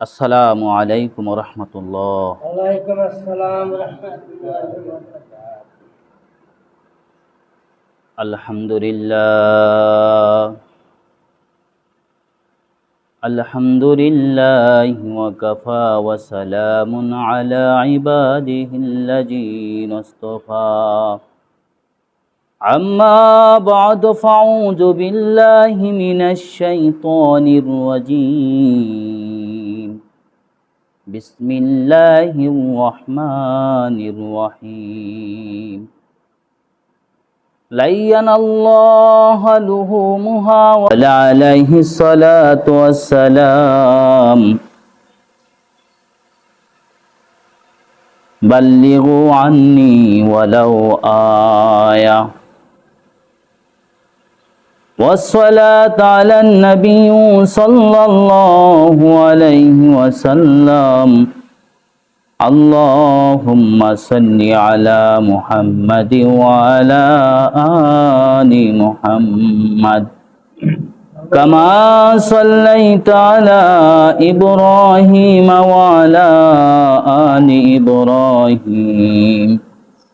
আসসালামু আলাইকুম রহমতুল্লাহ ওয়ালাইকুম আসসালাম রহমতুল্লাহি ওয়া বারাকাতুহু আলহামদুলিল্লাহ আলহামদুলিল্লাহ ওয়াকাফা ওয়া সালামুন আলা ইবাদিহিল্লাযীনা ইসতাফা أما بعد فأعوذ بالله من الشيطان الرجيم بسم الله الرحمن الرحيم. لين الله لهومها ولا عليه الصلاة والسلام. بلغوا عني ولو آية. والصلاة على النبي صلى الله عليه وسلم. اللهم صل على محمد وعلى آل محمد. كما صليت على إبراهيم وعلى آل إبراهيم.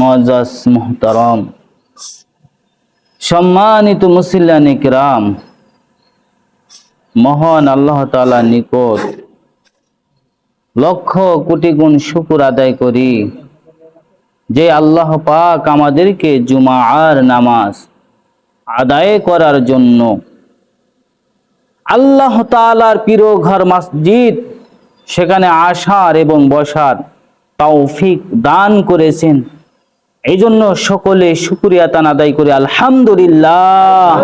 মজাস মোহতারাম। সম্মানিত মুসিল্লান ইকরাম মহান আল্লাহ তাআলা নিকট লক্ষ কোটি গুণ শুকুর আদায় করি যে আল্লাহ পাক আমাদেরকে জুমার নামাজ আদায় করার জন্য আল্লাহ তাআলার প্রিয় ঘর মসজিদ সেখানে আসার এবং বসার তৌফিক দান করেছেন। এই জন্য সকলে শুক্রিয়া তান আদায় করি আলহামদুলিল্লাহ।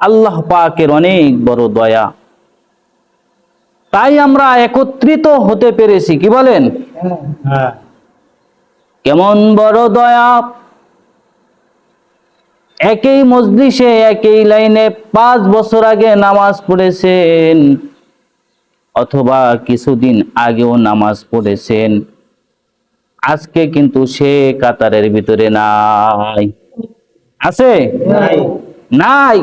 আল্লাহ পাকের অনেক বড় দয়া। তাই আমরা একত্রিত হতে পেরেছি কি বলেন? কেমন বড় দয়া? একই মজলিসে একই লাইনে পাঁচ বছর আগে নামাজ পড়েছেন। অথবা কিছুদিন আগেও নামাজ পড়েছেন। আজকে কিন্তু সে কাতারের ভিতরে নাই। আছে? নাই।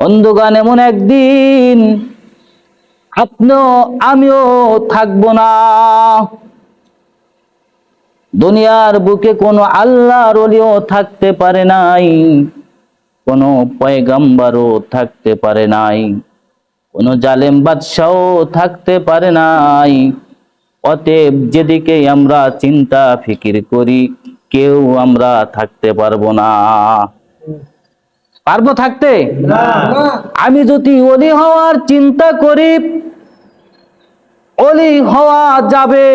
অন্ধগান এমন একদিন আপনিও আমিও থাকব না। দুনিয়ার বুকে কোনো আল্লাহর অলিও থাকতে পারে নাই কোনো পয়গাম্বারও থাকতে পারে নাই। কোনো জালেম বাদশাও থাকতে পারে নাই। অতএব যেদিকে আমরা চিন্তা ফিকির করি কেউ আমরা থাকতে পারব না। পারব থাকতে? আমি যদি অলি হওয়ার চিন্তা করি অলি হওয়া যাবে।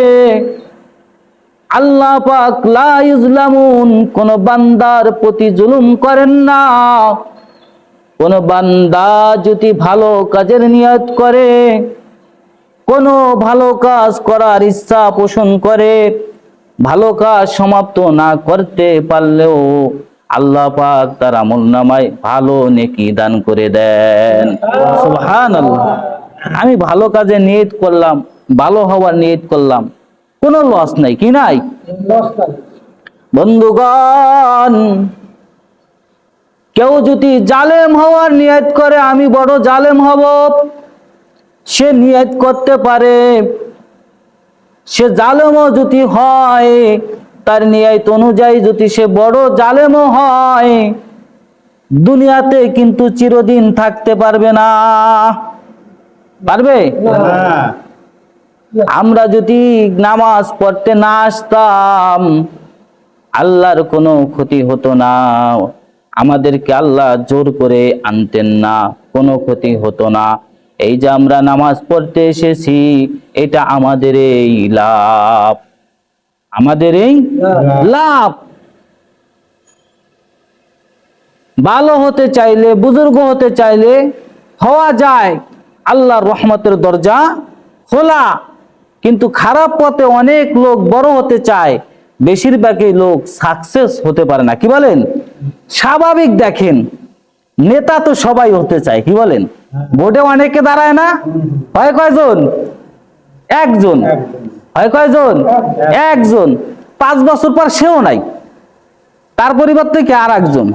আল্লাহ পাক লা ইজলামুন কোন বান্দার প্রতি জুলুম করেন না। কোন বান্দা যদি ভালো কাজের নিয়ত করে কোন ভালো কাজ করার ইচ্ছা পোষণ করে ভালো কাজ সমাপ্ত না করতে পারলেও আল্লাহ পাক তার আমল নামায় ভালো নেকি দান করে দেন। সুবহানাল্লাহ। আমি ভালো কাজে নিয়ত করলাম ভালো হওয়ার নিয়ত করলাম কোনো লস নাই কি নাই। বন্ধুগণ কেউ যদি জালেম হওয়ার নিয়ত করে আমি বড় জালেম হব। সে নিয়ত করতে পারে। সে জালেমও যদি হয় তার নিয়ত অনুযায়ী যদি সে বড় জালেমও হয় দুনিয়াতে কিন্তু চিরদিন থাকতে পারবে না। পারবে? আমরা যদি নামাজ পড়তে না আসতাম আল্লাহর কোনো ক্ষতি হতো না। আমাদেরকে আল্লাহ জোর করে আনতেন না, কোনো ক্ষতি হতো না। এই যে আমরা নামাজ পড়তে এসেছি, এটা আমাদের এই লাভ। আমাদের এই লাভ। ভালো হতে চাইলে, বুজুর্গ হতে চাইলে হওয়া যায়। আল্লাহর রহমতের দরজা খোলা। কিন্তু খারাপ পথে অনেক লোক বড় হতে চায়। বেশিরভাগই লোক সাকসেস হতে পারে না। কি বলেন? স্বাভাবিক দেখেন নেতা তো সবাই হতে চায় কি বলেন? ভোটে অনেকে দাঁড়ায় না? হয় কয়জন? একজন। হয় কয়জন? একজন। পাঁচ বছর পর সেও নাই। তার পরিবর্তে কি আর একজন?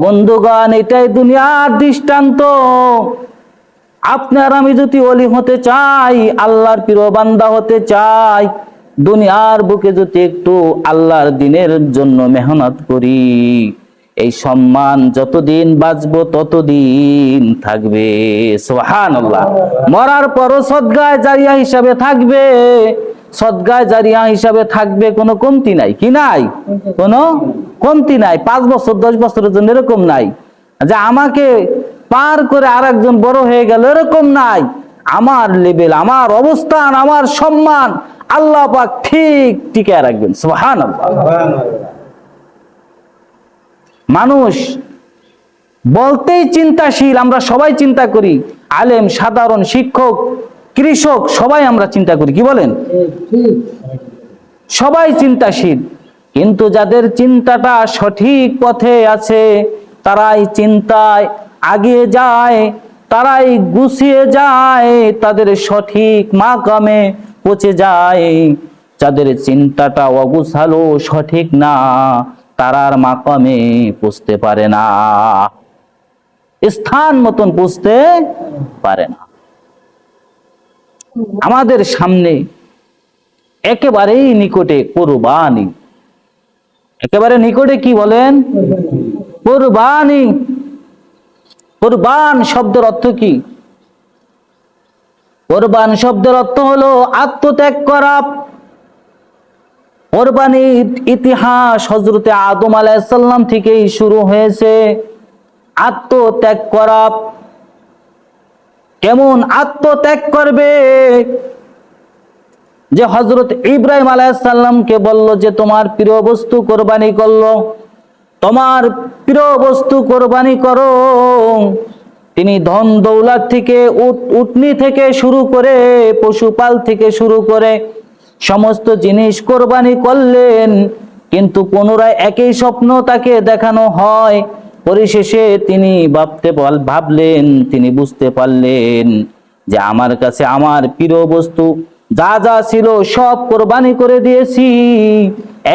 বন্ধুগণ এটাই দুনিয়ার দৃষ্টান্ত। আপনার আমি যদি অলি হতে চাই আল্লাহর প্রিয় বান্দা হতে চাই দুনিয়ার বুকে যদি একটু আল্লাহর দিনের জন্য মেহনত করি এই সম্মান যতদিন বাঁচবো ততদিন থাকবে। সোহান মরার পরও সদ্গায় জারিয়া হিসাবে থাকবে। সদ্গায় জারিয়া হিসাবে থাকবে কোনো কমতি নাই। কি নাই? কোনো কমতি নাই। পাঁচ বছর, দশ বছরের জন্য এরকম নাই। যে আমাকে পার করে আর একজন বড় হয়ে গেল এরকম নাই। আমার লেভেল আমার অবস্থান, আমার সম্মান আল্লাহ পাক ঠিক টিকে রাখবেন। সুহান মানুষ বলতেই চিন্তাশীল, আমরা সবাই চিন্তা করি। আলেম, সাধারণ, শিক্ষক, কৃষক, সবাই আমরা চিন্তা করি, কি বলেন? সবাই চিন্তাশীল। কিন্তু যাদের চিন্তাটা সঠিক পথে আছে, তারাই চিন্তায় আগিয়ে যায়, তারাই গুছিয়ে যায়, তাদের সঠিক মাকামে পচে যায়। যাদের চিন্তাটা অগুছালো, সঠিক না তারার মাকামে পুষতে পারে না। স্থান মতন পুষতে পারে না। আমাদের সামনে একেবারেই নিকটে কোরবানি। একেবারে নিকটে কি বলেন? কোরবানি। কোরবান শব্দের অর্থ কি? কোরবান শব্দের অর্থ হলো আত্মত্যাগ করা কোরবানির ইতিহাস হজরতে আদম আলাইসাল্লাম থেকেই শুরু হয়েছে। আত্মত্যাগ করা। কেমন আত্মত্যাগ করবে? যে হজরত ইব্রাহিম আলাইসাল্লামকে বলল যে, তোমার প্রিয় বস্তু কোরবানি করল। তোমার প্রিয় বস্তু কোরবানি করো। তিনি ধন দৌলত থেকে, উট, উটনি থেকে শুরু করে, পশুপাল থেকে শুরু করে সমস্ত জিনিস কোরবানি করলেন কিন্তু পুনরায় একই স্বপ্ন তাকে দেখানো হয়। পরিশেষে তিনি ভাবতে ভাবলেন তিনি বুঝতে পারলেন যে আমার কাছে আমার প্রিয় বস্তু যা যা ছিল সব কোরবানি করে দিয়েছি।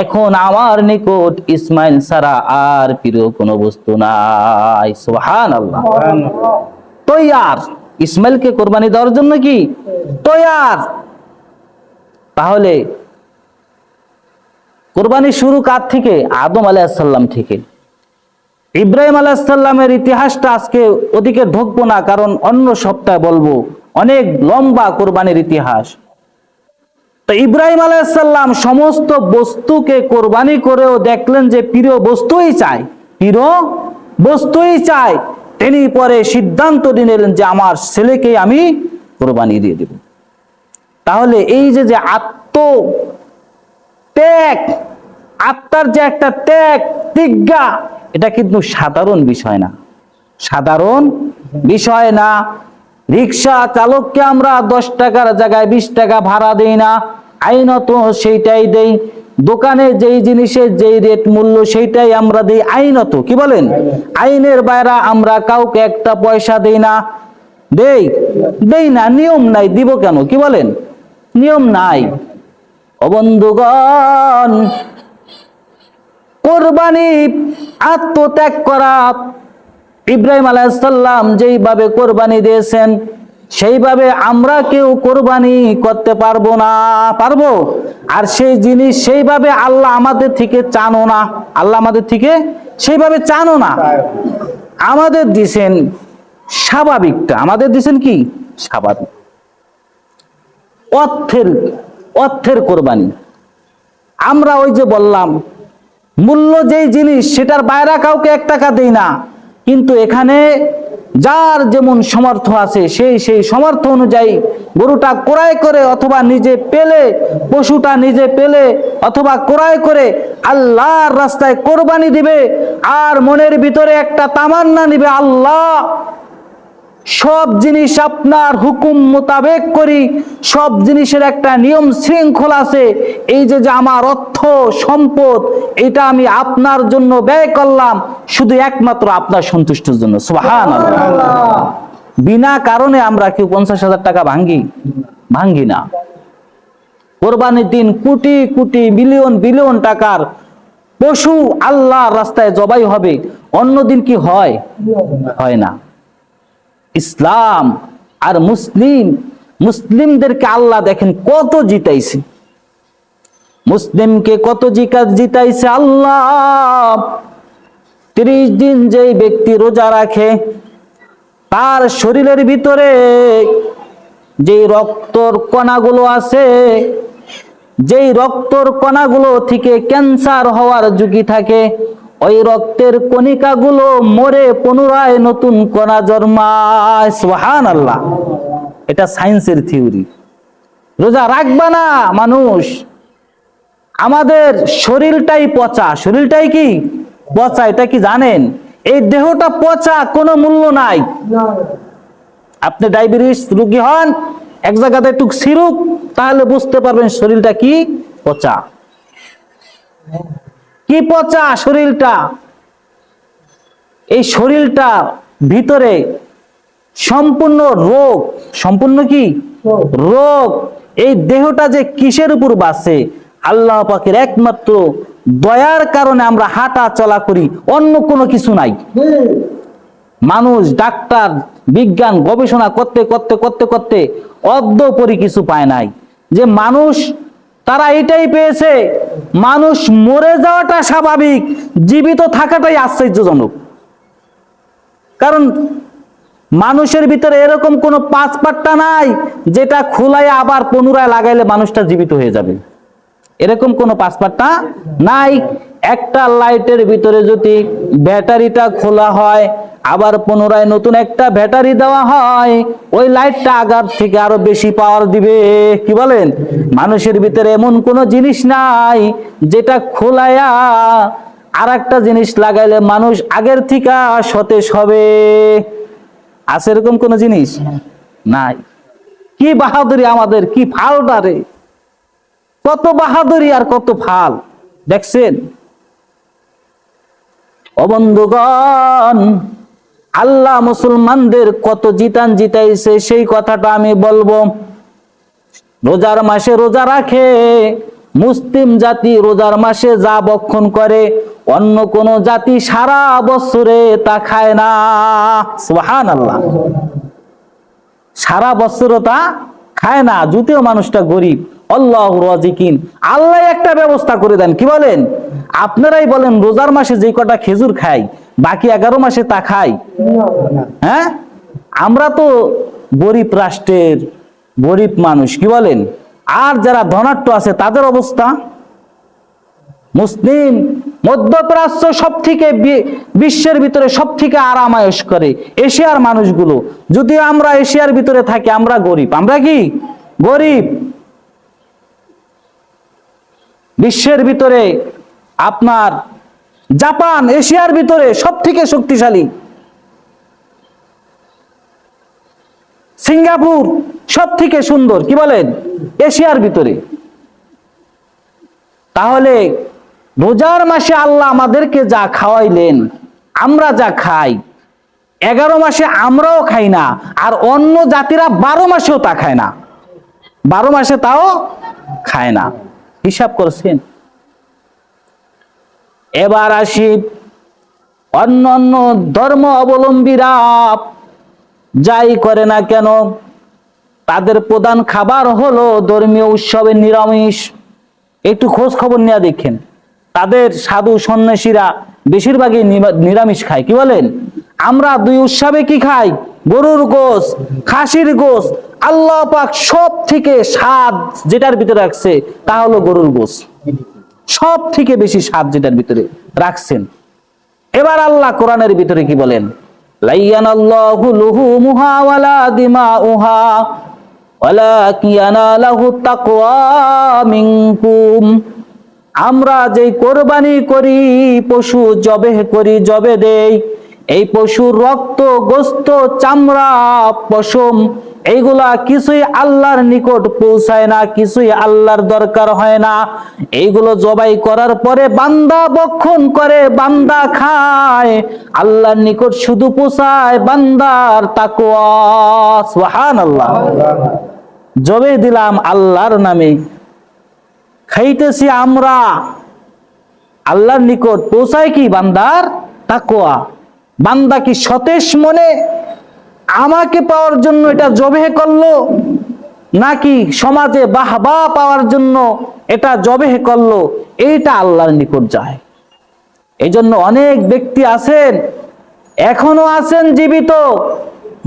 এখন আমার নিকট ইসমাইল ছাড়া আর প্রিয় কোনো বস্তু নাই। সুহান আল্লাহ তৈয়ার। ইসমাইলকে কোরবানি দেওয়ার জন্য কি? তৈয়ার। তাহলে কোরবানি শুরু কার থেকে? আদম আলাইসাল্লাম থেকে। ইব্রাহিম আলাইসাল্লামের ইতিহাসটা আজকে ওদিকে ঢুকবো না, কারণ অন্য সপ্তাহে বলব, অনেক লম্বা কোরবানির ইতিহাস। তো ইব্রাহিম আলাইসাল্লাম সমস্ত বস্তুকে কোরবানি করেও দেখলেন যে প্রিয় বস্তুই চাই প্রিয় বস্তুই চাই তিনি পরে সিদ্ধান্ত নিলেন যে আমার ছেলেকে আমি কোরবানি দিয়ে দেব। তাহলে এই যে যে আত্ম ত্যাগ, আত্মার যে একটা ত্যাগ, তিজ্ঞা, এটা কিন্তু সাধারণ বিষয় না। সাধারণ বিষয় না। রিক্সা চালককে আমরা দশ টাকার জায়গায় বিশ টাকা ভাড়া দেই না। আইনত সেইটাই দেই। দোকানে যেই জিনিসের যেই রেট মূল্য সেইটাই আমরা দেই। আইনত কি বলেন? আইনের বাইরে আমরা কাউকে একটা পয়সা দেই না। দেই? দেই না, নিয়ম নাই, দিব কেন? কি বলেন? নিয়ম নাই। অবন্ধুগণ কোরবানি আত্মত্যাগ করা, ইব্রাহিম আলাইসাল্লাম যেইভাবে কোরবানি দিয়েছেন, সেইভাবে আমরা কেউ কোরবানি করতে পারব না, পারব? আর সেই জিনিস সেইভাবে আল্লাহ আমাদের থেকে চানো না, আল্লাহ আমাদের থেকে সেইভাবে চানো না। আমাদের দিছেন স্বাভাবিকটা। আমাদের দিছেন কি? স্বাভাবিক। অর্থের অর্থের কোরবানি। আমরা ওই যে বললাম, মূল্য যেই জিনিস, সেটার বাইরে কাউকে এক টাকা দেই না। কিন্তু এখানে যার যেমন সমর্থ আছে, সেই সেই সমর্থ অনুযায়ী গরুটা ক্রয় করে অথবা নিজে পেলে, পশুটা নিজে পেলে, অথবা ক্রয় করে আল্লাহর রাস্তায় কোরবানি দিবে, আর মনের ভিতরে একটা তামান্না নিবে, আল্লাহ সব জিনিস আপনার হুকুম মোতাবেক করি, সব জিনিসের একটা নিয়ম শৃঙ্খলা আছে। এই যে যে আমার অর্থ, সম্পদ, এটা আমি আপনার জন্য ব্যয় করলাম, শুধু একমাত্র আপনার সন্তুষ্টির জন্য। বিনা কারণে আমরা কেউ পঞ্চাশ হাজার টাকা ভাঙ্গি? ভাঙ্গি না। কোরবানির দিন কোটি কোটি বিলিয়ন বিলিয়ন টাকার পশু আল্লাহ রাস্তায় জবাই হবে অন্য দিন কি হয়? হয় না। ইসলাম আর মুসলিম, মুসলিমদেরকে আল্লাহ দেখেন কত জিতাইছে। মুসলিমকে কত জিকা, জিতাইছে আল্লাহ। ত্রিশ দিন যেই ব্যক্তি রোজা রাখে, তার শরীরের ভিতরে যেই রক্তর কণাগুলো আছে, যেই রক্তর কণাগুলো থেকে ক্যান্সার হওয়ার ঝুঁকি থাকে ওই রক্তের কণিকাগুলো মরে পুনরায় নতুন কণা জন্মায়। সোহান আল্লাহ এটা সায়েন্সের থিওরি। রোজা রাখবা না মানুষ। আমাদের শরীরটাই পচা। শরীরটাই কি? পচা, এটা কি জানেন? এই দেহটা পচা, কোনো মূল্য নাই। আপনি ডায়াবেটিস রোগী হন, এক জায়গাতে একটু সিরুক, তাহলে বুঝতে পারবেন শরীরটা কি? পচা। কি পচা শরীরটা? এই শরীরটা ভিতরে সম্পূর্ণ রোগ। সম্পূর্ণ কি? রোগ। এই দেহটা যে কিসের উপর বাসে আল্লাহ পাকের একমাত্র দয়ার কারণে আমরা হাঁটা চলা করি, অন্য কোনো কিছু নাই। মানুষ, ডাক্তার, বিজ্ঞান, গবেষণা করতে করতে করতে করতে অদ্যপরি কিছু পায় নাই। যে মানুষ তারা এটাই পেয়েছে, মানুষ মরে যাওয়াটা স্বাভাবিক, জীবিত থাকাটাই আশ্চর্যজনক। কারণ মানুষের ভিতরে এরকম কোনো পাট্টা নাই, যেটা খোলায় আবার পুনরায় লাগাইলে মানুষটা জীবিত হয়ে যাবে। এরকম কোনো পাসপার্টটা নাই। একটা লাইটের ভিতরে যদি ব্যাটারিটা খোলা হয় আবার পুনরায় নতুন একটা ব্যাটারি দেওয়া হয়। ওই লাইটটা আগার থেকে আরও বেশি পাওয়ার দিবে। কি বলেন? মানুষের ভিতরে এমন কোনো জিনিস নাই যেটা খোলায়া আর একটা জিনিস লাগাইলে মানুষ আগের থেকে সতেজ হবে। আছে এরকম কোনো জিনিস? নাই। কি বাহাদুরি আমাদের, কি ফালটা রে। কত বাহাদুরি আর কত ফাল। দেখছেন? অবন্ধুগণ আল্লাহ মুসলমানদের কত জিতান জিতাইছে সেই কথাটা আমি বলব। রোজার মাসে রোজা রাখে, মুসলিম জাতি রোজার মাসে যা বক্ষণ করে, অন্য কোন জাতি সারা বছরে তা খায় না। সুহান আল্লাহ সারা বছর তা খায় না, যদিও মানুষটা গরিব। আল্লাহ রাজিকিন। আল্লাহ একটা ব্যবস্থা করে দেন, কি বলেন? আপনারাই বলেন, রোজার মাসে যে কটা খেজুর খাই বাকি এগারো মাসে তা খাই। হ্যাঁ? আমরা তো গরিব রাষ্ট্রের গরিব মানুষ, কি বলেন? আর যারা ধনাট্য আছে, তাদের অবস্থা? মুসলিম মধ্যপ্রাচ্য সব থেকে বিশ্বের ভিতরে সব থেকে আরামায়স করে, এশিয়ার মানুষগুলো। যদিও আমরা এশিয়ার ভিতরে থাকি, আমরা গরিব। আমরা কি? গরিব। বিশ্বের ভিতরে আপনার জাপান, এশিয়ার ভিতরে সব থেকে শক্তিশালী। সিঙ্গাপুর সব থেকে সুন্দর, কি বলেন? এশিয়ার ভিতরে। তাহলে রোজার মাসে আল্লাহ আমাদেরকে যা খাওয়াইলেন, আমরা যা খাই, এগারো মাসে আমরাও খাই না, আর অন্য জাতিরা বারো মাসেও তা খায় না। বারো মাসে তাও খায় না। হিসাব করছেন? এবার আসি অন্য অন্য ধর্ম অবলম্বীরা যাই করে না কেন, তাদের প্রধান খাবার হলো ধর্মীয় উৎসবের নিরামিষ। একটু খোঁজ খবর নেওয়া দেখেন। তাদের সাধু সন্ন্যাসীরা বেশিরভাগই নিরামিষ খায়, কি বলেন? আমরা দুই উৎসবে কি খাই? গরুর গোস খাসির গোস আল্লাহ পাক সব থেকে স্বাদ যেটার ভিতরে রাখছে, তা হলো গরুর গোস সব থেকে বেশি স্বাদ যেটার ভিতরে রাখছেন। এবার আল্লাহ কোরআনের ভিতরে কি বলেন? আমরা যেই কোরবানি করি, পশু জবে করি জবে দেই, এই পশুর রক্ত, গোস্ত, চামড়া, পশম এইগুলা কিছুই আল্লাহর নিকট পৌঁছায় না, কিছুই আল্লাহর দরকার হয় না। এইগুলো জবাই করার পরে বান্দা বক্ষণ করে, বান্দা খায়। আল্লাহর নিকট শুধু পৌঁছায় বান্দার তাকওয়া। সুবহানাল্লাহ। জবে দিলাম আল্লাহর নামে। খাইতেছি আমরা। আল্লাহর নিকট পৌঁছায় কি বান্দার তাকোয়া বান্দা কি সতেজ মনে আমাকে পাওয়ার জন্য এটা জবে করল, নাকি সমাজে বাহবা পাওয়ার জন্য এটা জবে করল, এইটা আল্লাহর নিকট যায়। এই জন্য অনেক ব্যক্তি আছেন, এখনও আছেন জীবিত,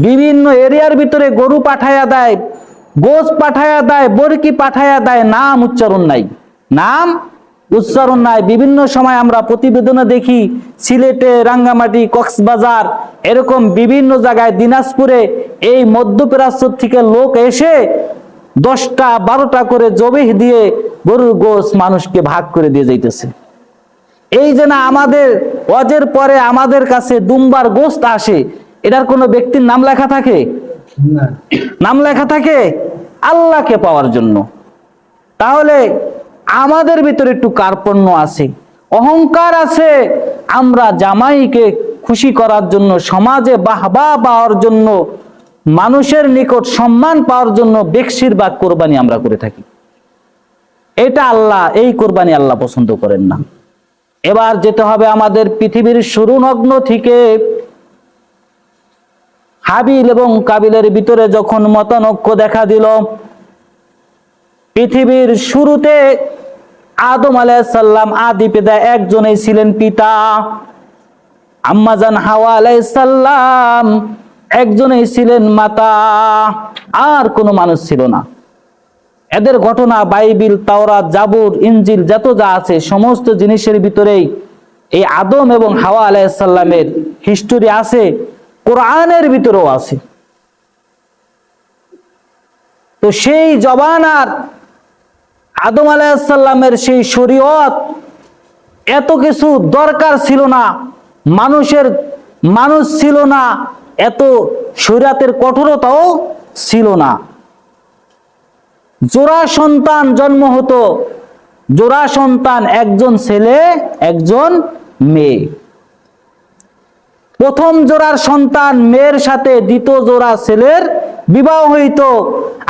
বিভিন্ন এরিয়ার ভিতরে গরু পাঠায়া দেয়, গোস পাঠায়া দেয়, বরকি পাঠায়া দেয়, নাম উচ্চারণ নাই। নাম উচ্চারণ নাই। বিভিন্ন সময় আমরা প্রতিবেদনে দেখি সিলেটে রাঙ্গামাটি কক্সবাজার এরকম বিভিন্ন জায়গায় দিনাজপুরে এই মধ্যপ্রাচ্য থেকে লোক এসে দশটা বারোটা করে জবিহ দিয়ে গরুর গোস মানুষকে ভাগ করে দিয়ে যাইতেছে। এই যে না আমাদের অজের পরে আমাদের কাছে দুম্বার গোস্ত আসে এটার কোনো ব্যক্তির নাম লেখা থাকে? না। নাম লেখা থাকে? আল্লাহকে পাওয়ার জন্য। তাহলে আমাদের ভিতরে একটু কার্পণ্য আছে, অহংকার আছে। আমরা জামাইকে খুশি করার জন্য, সমাজে বাহবা পাওয়ার জন্য, মানুষের নিকট সম্মান পাওয়ার জন্য বেশিরভাগ কোরবানি আমরা করে থাকি। এটা আল্লাহ, এই কোরবানি আল্লাহ পছন্দ করেন না। এবার যেতে হবে আমাদের পৃথিবীর শুরু নগ্ন থেকে। হাবিল এবং কাবিলের ভিতরে যখন মতানৈক্য দেখা দিল, পৃথিবীর শুরুতে আদম আলাইসাল্লাম আদি পিতা একজনেই ছিলেন পিতা। আম্মাজান হাওয়া আলাইসাল্লাম একজনেই ছিলেন মাতা। আর কোনো মানুষ ছিল না। এদের ঘটনা বাইবিল, তাওরাত, জাবুর ইঞ্জিল যত যা আছে, সমস্ত জিনিসের ভিতরেই এই আদম এবং হাওয়া আলাইসাল্লামের হিস্টোরি আছে, কোরআনের ভিতরেও আছে। তো সেই জবানার আদম আলাইসাল্লামের সেই শরীয়ত এত কিছু দরকার ছিল না, মানুষের মানুষ ছিল না, এত শরীয়তের কঠোরতাও ছিল না। জোড়া সন্তান জন্ম হতো, জোড়া সন্তান একজন ছেলে, একজন মেয়ে। প্রথম জোড়ার সন্তান মেয়ের সাথে দ্বিতীয় জোড়া ছেলের বিবাহ হইত।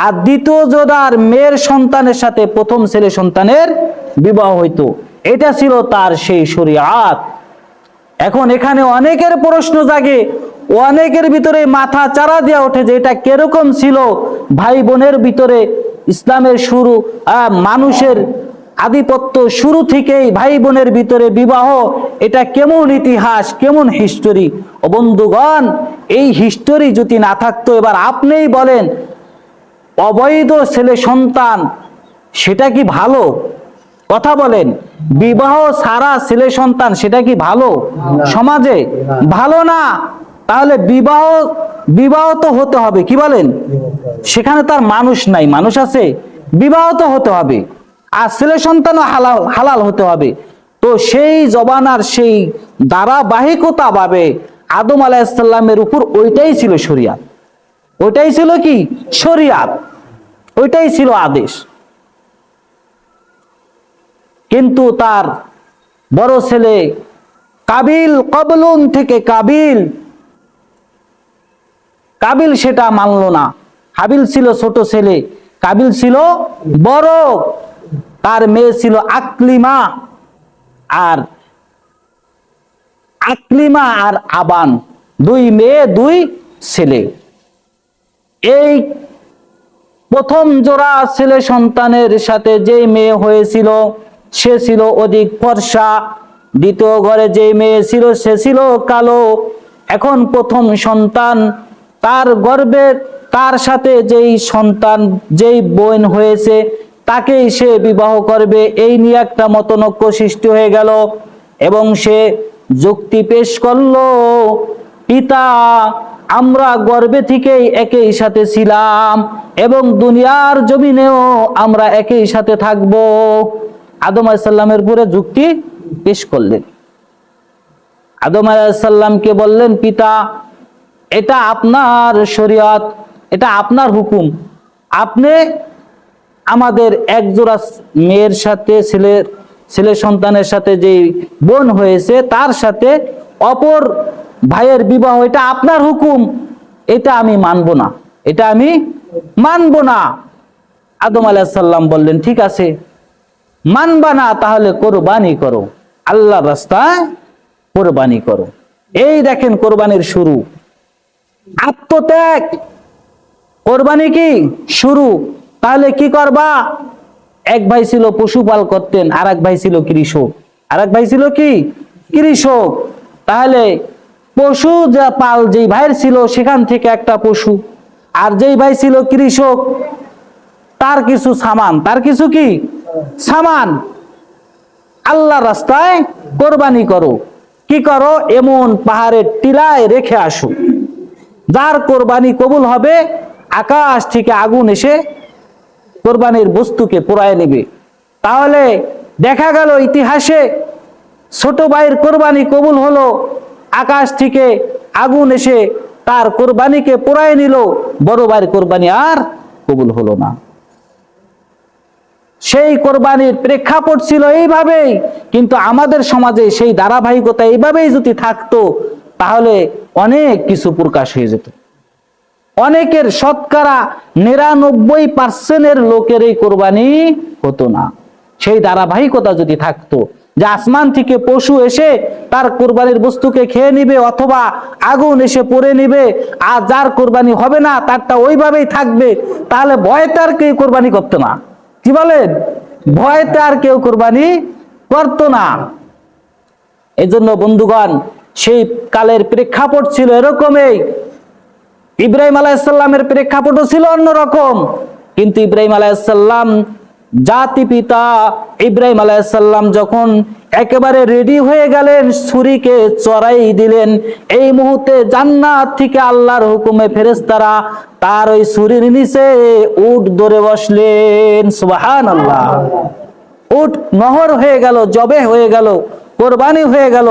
আর দ্বিতীয় জোড়ার মেয়ের সন্তানের সাথে প্রথম ছেলে সন্তানের বিবাহ হইত। এটা ছিল তার সেই শরিয়াত। এখন এখানে অনেকের প্রশ্ন জাগে, অনেকের ভিতরে মাথা চারা দেওয়া ওঠে যে এটা কীরকম ছিল ভাই বোনের ভিতরে ইসলামের শুরু মানুষের আধিপত্য শুরু থেকেই ভাই বোনের ভিতরে বিবাহ এটা কেমন ইতিহাস কেমন হিস্টোরি ও বন্ধুগণ এই হিস্টোরি যদি না থাকতো এবার আপনিই বলেন অবৈধ ছেলে সন্তান সেটা কি ভালো? কথা বলেন বিবাহ সারা ছেলে সন্তান সেটা কি ভালো? সমাজে? ভালো না? তাহলে বিবাহ বিবাহ তো হতে হবে কি বলেন? সেখানে তার মানুষ নাই মানুষ আছে বিবাহ তো হতে হবে। আর ছেলে সন্তানও হালাল হালাল হতে হবে। তো সেই জবানার সেই ধারাবাহিকতা ভাবে আদম আলাহিসাল্লামের উপর ওইটাই ছিল শরিয়াত। ওইটাই ছিল কি? শরিয়াত। ওইটাই ছিল আদেশ। কিন্তু তার বড় ছেলে কাবিল কবলুন থেকে কাবিল কাবিল সেটা মানল না। হাবিল ছিল ছোট ছেলে, কাবিল ছিল বড়। তার মেয়ে ছিল আকলিমা আর আকলিমা আর আবান। দুই মেয়ে, দুই ছেলে। এই প্রথম জোড়া ছেলে সন্তানের সাথে যে মেয়ে হয়েছিল, সে ছিল অধিক ফর্সা। দ্বিতীয় ঘরে যে মেয়ে ছিল, সে ছিল কালো। এখন প্রথম সন্তান তার গর্বে, তার সাথে যেই সন্তান, যেই বোন হয়েছে তাকেই সে বিবাহ করবে। এই নিয়ে একটা মতনৈক্য সৃষ্টি হয়ে গেল এবং সে যুক্তি পেশ করল, পিতা, আমরা গর্বে থেকেই একই সাথে ছিলাম এবং দুনিয়ার জমিনেও আমরা একই সাথে থাকব। আদম আলাইসাল্লামের পুরে যুক্তি পেশ করলেন। আদম আলাইসাল্লামকে বললেন, পিতা, এটা আপনার শরীয়ত, এটা আপনার হুকুম। আপনি আমাদের একজোড়া মেয়ের সাথে ছেলের ছেলে সন্তানের সাথে যে বোন হয়েছে, তার সাথে অপর ভাইয়ের বিবাহ, এটা আপনার হুকুম। এটা আমি মানব না। এটা আমি মানব না। আদম আলাইসাল্লাম বললেন, ঠিক আছে, মানবা না, তাহলে কোরবানি করো। আল্লাহ রাস্তায় কোরবানি করো। এই দেখেন কোরবানির শুরু। আত্মত্যাগ। কোরবানি কি? শুরু। তাহলে কি করবা? এক ভাই ছিল পশুপাল করতেন আর এক ভাই ছিল কৃষক। আর এক ভাই ছিল কি? কৃষক। তাহলে পশু যা পাল, যেই ভাইয়ের ছিল সেখান থেকে একটা পশু। আর যেই ভাই ছিল কৃষক, তার কিছু সামান। তার কিছু কি? সামান। আল্লাহ রাস্তায় কোরবানি করো। কি করো? এমন পাহাড়ের টিলায় রেখে আসো। যার কোরবানি কবুল হবে, আকাশ থেকে আগুন এসে কোরবানির বস্তুকে পোড়ায় নেবে। তাহলে দেখা গেল ইতিহাসে ছোট ভাইয়ের কোরবানি কবুল হলো, আকাশ থেকে আগুন এসে তার কোরবানিকে পোড়ায় নিল, বড় ভাইয়ের কোরবানি আর কবুল হলো না। সেই কোরবানির প্রেক্ষাপট ছিল এইভাবেই, কিন্তু আমাদের সমাজে সেই ধারাবাহিকতা এইভাবেই যদি থাকতো, তাহলে অনেক কিছু প্রকাশ হয়ে যেত। অনেকের শতকরা নিরানব্বই পার্সেন্টের লোকের এই কোরবানি হতো না। সেই ধারাবাহিকতা যদি থাকতো, যে আসমান থেকে পশু এসে তার কোরবানির বস্তুকে খেয়ে নিবে অথবা আগুন এসে পড়ে নিবে, আর যার কোরবানি হবে না, তারটা ওইভাবেই থাকবে, তাহলে ভয়তে আর কেউ কোরবানি করতো না। কি বলেন? ভয়তে আর কেউ কোরবানি করতো না। এই জন্য বন্ধুগণ, সেই কালের প্রেক্ষাপট ছিল এরকমই। ইব্রাহিম আলাইসাল্লামের প্রেক্ষাপটও ছিল অন্যরকম। কিন্তু ইব্রাহিম আলাইসাল্লাম জাতি পিতা ইব্রাহিম আলাইসাল্লাম যখন একেবারে রেডি হয়ে গেলেন, ছুরিকে চড়াই দিলেন, এই মুহূর্তে জান্নাত থেকে আল্লাহর হুকুমে ফেরেস্তারা তার ওই ছুরির নিচে উট ধরে বসলেন। সুবাহান আল্লাহ উট নহর হয়ে গেল, জবে হয়ে গেল, কোরবানি হয়ে গেল।